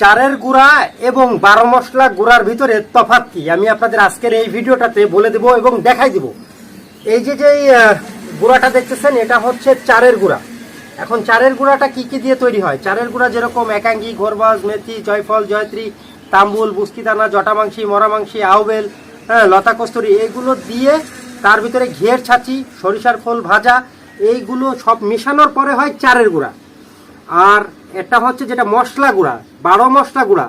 চারের গুঁড়া এবং বারো মশলা গুঁড়ার ভিতরে তফাৎ কি? আমি আপনাদের আজকের এই ভিডিওটাতে বলে দেব এবং দেখাই দেব। এই যে যে গুঁড়াটা দেখতেছেন, এটা হচ্ছে চারের গুঁড়া। এখন চারের গুঁড়াটা কি কি দিয়ে তৈরি হয়? চারের গুঁড়া যেরকম একাঙ্গি ঘোরবাজ মেথি, জয়ফল, জয়ত্রী, তাম্বুল বুস্কিদানা জটামাংসি, মরামাংসি, আউবেল হ্যাঁ লতা কস্তুরি এগুলো দিয়ে তার ভিতরে ঘিয়ের ছাঁচি, সরিষার খোল ভাজা, এইগুলো সব মেশানোর পরে হয় চারের গুঁড়া। আর এটা হচ্ছে যেটা মশলা গুঁড়া, বারো মশলা গুঁড়া।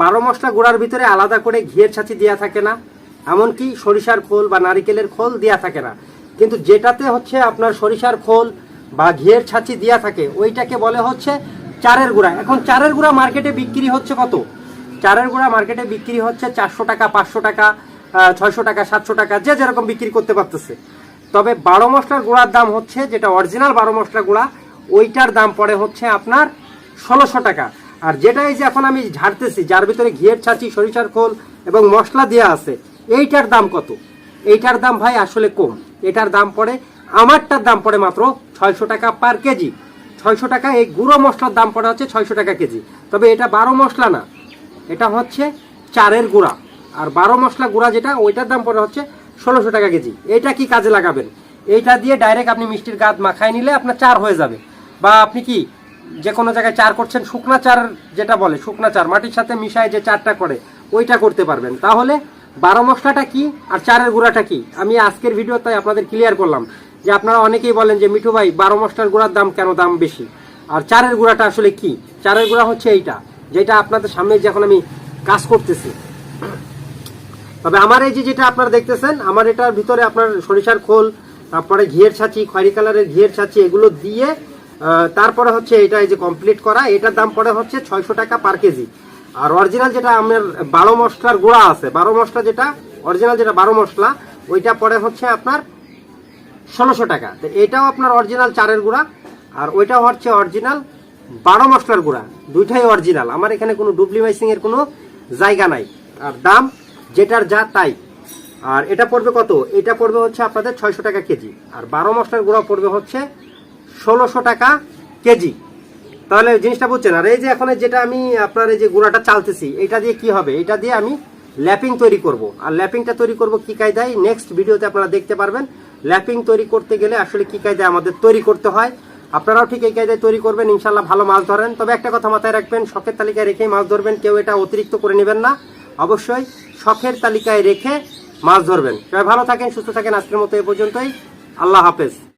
বারো মশলা গুঁড়ার ভিতরে আলাদা করে ঘিয়ের ছাঁচি দেওয়া থাকে না, এমনকি সরিষার খোল বা নারিকেলের খোল দেওয়া থাকে না। কিন্তু যেটাতে হচ্ছে আপনার সরিষার খোল বা ঘিয়ের ছাঁচি দেওয়া থাকে, ওইটাকে বলে হচ্ছে চারের গুঁড়া। এখন চারের গুঁড়া মার্কেটে বিক্রি হচ্ছে কত? চারের গুঁড়া মার্কেটে বিক্রি হচ্ছে চারশো টাকা, পাঁচশো টাকা ছয়শো টাকা, সাতশো টাকা, যে যেরকম বিক্রি করতে পারতেছে। তবে বারো মশলার গুঁড়ার দাম হচ্ছে যেটা অরিজিনাল বারো মশলা গুঁড়া, ওইটার দাম পড়ে হচ্ছে আপনার ষোলোশো টাকা। আর যেটা এই যে এখন আমি ঝাড়তেছি, যার ভিতরে ঘিয়ের ছাঁচি, সরিষার খোল এবং মশলা দেওয়া আছে, এইটার দাম কত? এইটার দাম ভাই আসলে কম। এটার দাম পড়ে, আমারটার দাম পড়ে মাত্র ছয়শো টাকা পার কেজি। ছয়শো টাকা, এই গুঁড়ো মশলার দাম পড়ে হচ্ছে ছয়শো টাকা কেজি। তবে এটা বারো মশলা না, এটা হচ্ছে চারের গুঁড়া। আর বারো মশলা গুঁড়া যেটা, ওইটার দাম পড়ে হচ্ছে ষোলোশো টাকা কেজি। এটা কি কাজে লাগাবেন? এইটা দিয়ে ডাইরেক্ট আপনি মিষ্টির গাদ মাখায় নিলে আপনার চার হয়ে যাবে। বা আপনি কি যে কোনো জায়গায় চার করছেন, শুকনা চার যেটা বলে, শুকনা চার, মাটির সাথে মিশায় যে চারটা করে, ওইটা করতে পারবেন। তাহলে বারো মশলাটা কি আর চারের গুঁড়াটা কি? আমি আজকের ভিডিওতে আপনাদের ক্লিয়ার করলাম যে আপনারা অনেকেই বলেন যে, মিঠু ভাই, বারো মশলার গুঁড়ার দাম কেন দাম বেশি? আর চারের গুঁড়াটা আসলে কি? চারের গুঁড়া হচ্ছে এইটা, যেটা আপনাদের সামনে যখন আমি কাজ করতেছি। তবে আমার এই যে যেটা আপনারা দেখতেছেন, আমার এটার ভিতরে আপনার সরিষার খোল, তারপরে ঘিয়ের ছাঁচি, খয়েরি কালারের ঘিয়ের ছাঁচি, এগুলো দিয়ে তারপরে হচ্ছে এটা এই যে কমপ্লিট করা, এটার দাম পড়ে হচ্ছে ছয়শো টাকা পার কেজি আর অরিজিনাল যেটা আমার বারো মশলার গুঁড়া আছে, বারো মশলা যেটা অরিজিনাল যেটা বারো মশলা, ওইটা পড়ে হচ্ছে আপনার ষোলোশো টাকা। তো এটাও আপনার অরিজিনাল চারের গুঁড়া, আর ওইটাও হচ্ছে অরিজিনাল বারো মশলার গুঁড়া। দুইটাই অরিজিনাল আমার এখানে কোনো ডুপ্লি মাইসিং এর কোনো জায়গা নাই। আর দাম যেটার যা তাই। আর এটা পড়বে কত? এটা পড়বে হচ্ছে আপনাদের ছয়শো টাকা কেজি আর বারো মশলার গুঁড়া পড়বে হচ্ছে ষোলোশো টাকা কেজি। তাহলে জিনিসটা বুঝছেন, আর এই যে এখন যেটা আমি আপনার এই যে গুঁড়াটা চালতেছি, এটা দিয়ে কি হবে? এটা দিয়ে আমি ল্যাপিং তৈরি করব। আর ল্যাপিংটা তৈরি করব কি কায়দায়? নেক্সট ভিডিওতে আপনারা দেখতে পারবেন ল্যাপিং তৈরি করতে গেলে আসলে কি কায়দায় আমাদের তৈরি করতে হয়। আপনারাও ঠিক এই কায়দায় তৈরি করবেন ইনশাল্লাহ ভালো মাছ ধরেন। তবে একটা কথা মাথায় রাখবেন, শখের তালিকায় রেখেই মাছ ধরবেন, কেউ এটা অতিরিক্ত করে নেবেন না। অবশ্যই শখের তালিকায় রেখে মাছ ধরবেন। সবাই ভালো থাকেন, সুস্থ থাকেন, আজকের মতো এ পর্যন্তই। আল্লাহ হাফেজ।